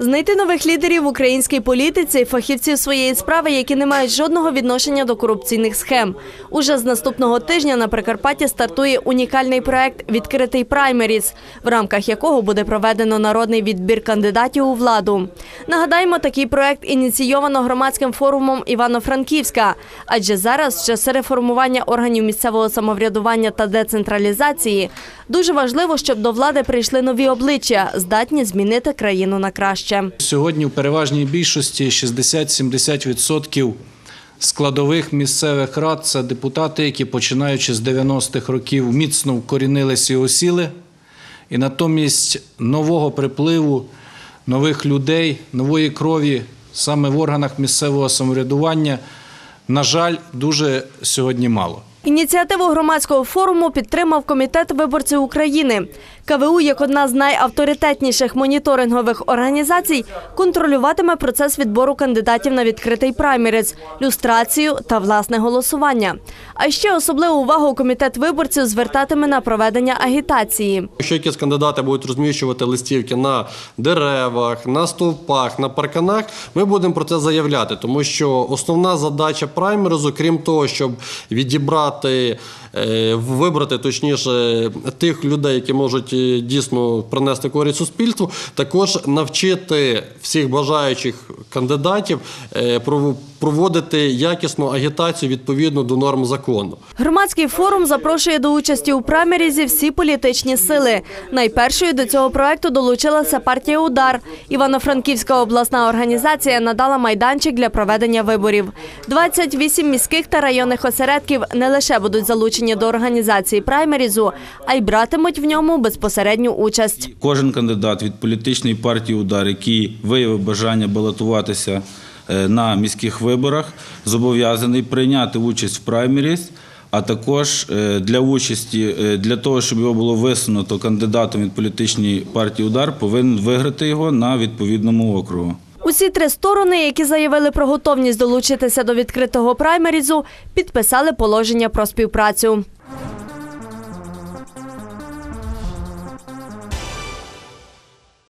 Знайти нових лідерів в українській політиці, фахівців своєї справи, які не мають жодного відношення до корупційних схем. Уже з наступного тижня на Прикарпатті стартує унікальний проект Відкритий праймеріс, в рамках якого буде проведено народний відбір кандидатів у владу. Нагадаємо, такий проект ініційовано громадським форумом Івано-Франківська, адже зараз, в часи реформування органів місцевого самоврядування та децентралізації, дуже важливо, щоб до влади прийшли нові обличчя, здатні змінити країну на краще. Сьогодні в переважній більшості 60-70% складових місцевих рад це депутати, які починаючи з 90-х років міцно вкорінилися і осіли. І натомість нового припливу нових людей, нової крові саме в органах місцевого самоврядування, на жаль, дуже сьогодні мало. Ініціативу громадського форуму підтримав комітет виборців України. КВУ, як одна з найавторитетніших моніторингових організацій, контролюватиме процес відбору кандидатів на відкритий праймериз, люстрацію та власне голосування. А ще особливу увагу комітет виборців звертатиме на проведення агітації. Якщо якісь кандидати будуть розміщувати листівки на деревах, на стовпах, на парканах, ми будемо про це заявляти, тому що основна задача праймеризу, крім того, щоб відібрати, е, вибрати точніше тих людей, які можуть е, дійсно принести користь суспільству, також навчити всіх бажаючих кандидатів е, проводити якісну агітацію відповідно до норм закону. Громадський форум запрошує до участі у праймерізі всі політичні сили. Найпершою до цього проекту долучилася партія Удар. Івано-Франківська обласна організація надала майданчик для проведення виборів. 28 міських та районних осередків не лише будуть залучені до організації праймерізу, а й братимуть в ньому безпосередню участь. Кожен кандидат від політичної партії Удар, який виявив бажання балотуватися е, на міських виборах, зобов'язаний прийняти участь в праймеріс, а також е, для участі, е, для того, щоб його було висунуто кандидатом від політичної партії Удар, повинен виграти його на відповідному округу. Усі три сторони, які заявили про готовність долучитися до відкритого праймерізу, підписали положення про співпрацю.